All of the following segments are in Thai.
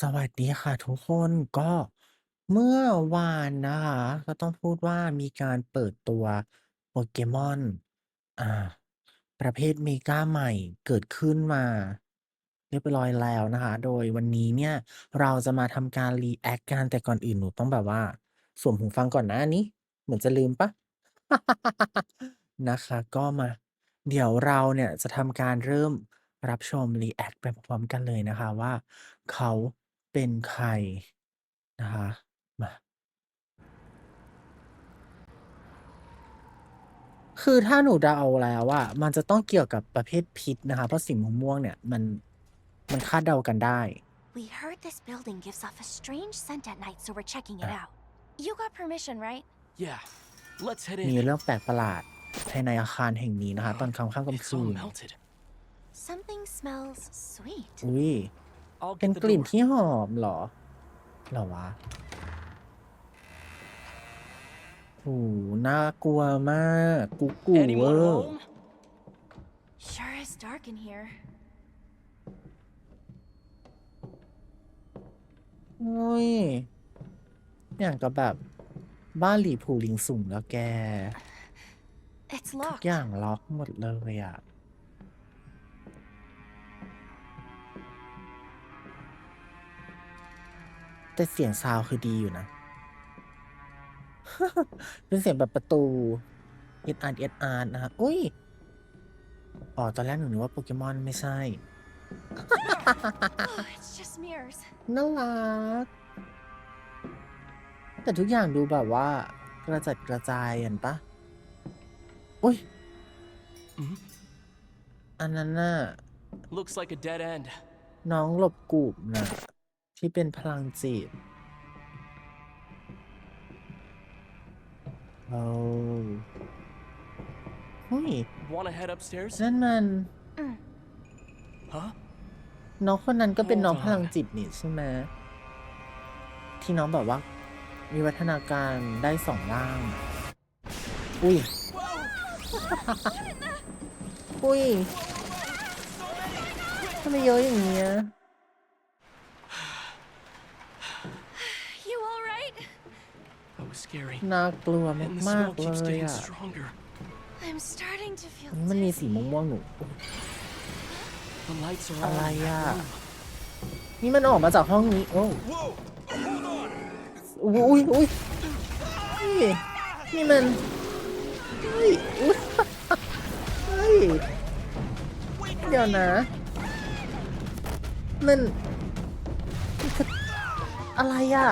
สวัสดีค่ะทุกคน ก็เมื่อวานนะคะ ก็ต้องพูดว่ามีการเปิดตัวโปเกมอน อ่า ประเภทเมกาใหม่เกิดขึ้นมา เรียบร้อยแล้วนะคะ โดยวันนี้เนี่ยเราจะมาทำการรีแอคกันแต่ก่อนอื่นหนูต้องแบบว่า สวมหูฟังก่อนนะอันนี้ เหมือนจะลืมปล่านะคะ ก็มา เดี๋ยวเราเนี่ยจะทำการเริ่มรับชมรีแอคไปพร้อมๆกันเลยนะคะว่าเขา เป็นใครนะคะมาคือถ้าหนูเดาแล้วอะมันจะต้องเกี่ยวกับประเภทพิษนะคะ เพราะสีม่วงๆเนี่ยมันมันคาดเดากันได้ We heard this building gives off a strange scent at night, so we're checking it Ah. out. You got permission, right? Yeah, let's head มี in. เรื่องแปลกประหลาดภายในอาคารแห่งนี้นะคะ ตอนค่ำค่ำกลาง It's คื all น melted. Something smells sweet. อุ้ย I'll เป็น get the กลิ่น door. ที่หอมเหรอเหรอวะโอ้โหน่ากลัวมาก กูกูเว Anyone อร์ home? Sure is dark in here. โอ้ยอย่างกับแบบ บ้านหลีผูลิงสุ่งแล้วแก It's ทุก locked. อย่างล็อกหมดเลยอะ แต่เสียงซาวด์คือดีอยู่นะ เป็นเสียงแบบประตูเอ็ดอาร์เอ็ดอาร์นะฮะอุ้ยอ๋อตอนแรกหนูนึกว่าโปเกมอนไม่ใช่ Oh, it's just mirrors. น่ารัก แต่ทุกอย่างดูแบบว่า กระจัดกระจายเห็นปะอุ้ย Mhm. อันนั้นน่ะ Looks like a dead end. น้องหลบกูบน่ะ ที่เป็นพลังจิตโอ้เฮ้ย Wanna head upstairs? นั่นมัน Mm. Huh? น้องคนนั้นก็เป็นน้อง Hold พลัง on. จิตนี่ใช่ไหมที่น้องแบบว่า มีวัฒนาการได้สองร่าง อุ้ย อุ้ยทำไมเยอะอย่างเงี้ย น่ากลัว And the มาก smoke ๆ keeps เลย getting อะ stronger. I'm starting to feel นี่มันมีสี dizzy. ม่วงๆหนู The lights are อะไร on in อะ that room. นี่มันออกมาจากห้องนี้โอ้อุ้ยอุ้ยอุ้ยนี่มันอุ้ยอุ้ยเฮ้ยเดี๋ยวนะมันมันคืออะไรอะ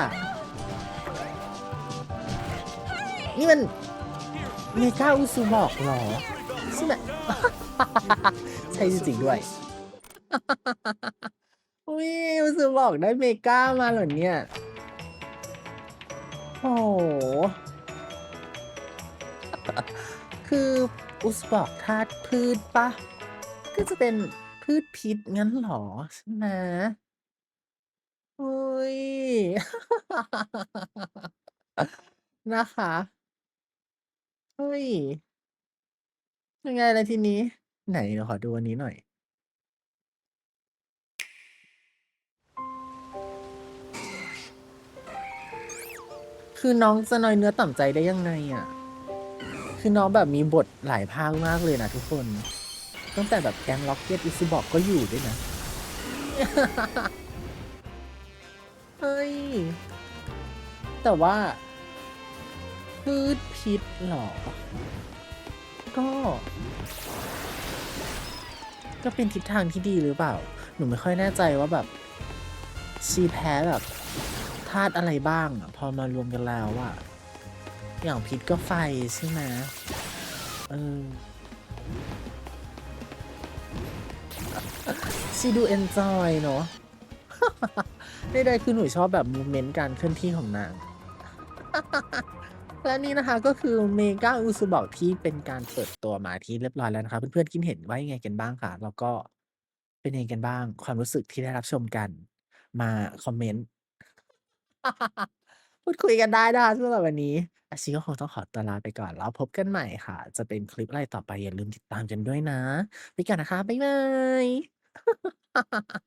นี่มันเมกาอุซุบอกเหรอใช่ไหมใช่จริงด้วยอุ้ยอุซุบอกได้เมกามาเหรอเนี่ย โอ้โห คืออุสบอกธาตุพืชปะ ก็จะเป็นพืชพิษงั้นหรอใช่ไหมโอ้ยนะคะ เฮ้ย ยังไงล่ะทีนี้ ไหนเดี๋ยวขอดูอันนี้หน่อย คือน้องจะน้อยเนื้อต่ำใจได้ยังไงอะ คือน้องแบบมีบทหลายภาคมากเลยนะทุกคน ตั้งแต่แบบแก๊งล็อกเก็ตอิซุบอกก็อยู่ด้วยนะ เฮ้ย แต่ว่า พืชพิษหรอ ก็ ก็เป็นทิศทางที่ดีหรือเปล่า หนูไม่ค่อยแน่ใจว่าแบบ ชีแพ้แบบธาตุอะไรบ้างอะพอมารวมกันแล้วอะอย่างพิษก็ไฟใช่ไหมเออชีดูเอนจอยเนาะใดๆคือหนูชอบแบบมูเมนต์การเคลื่อนที่ของนาง และนี่นะคะก็คือเมกาอุซุบอกที่เป็นการเปิดตัวมาที่เรียบร้อยแล้วนะคะ เพื่อนๆคิดเห็นว่ายังไงกันบ้างคะแล้วก็เป็นยังไงกันบ้าง ความรู้สึกที่ได้รับชมกัน มาคอมเมนต์ พูดคุยกันได้นะคะสำหรับวันนี้ อาชีก็คงต้องขอตัวลาไปก่อน แล้วพบกันใหม่ค่ะ จะเป็นคลิปอะไรต่อไปอย่าลืมติดตามกันด้วยนะไปก่อนนะคะ บ๊ายบาย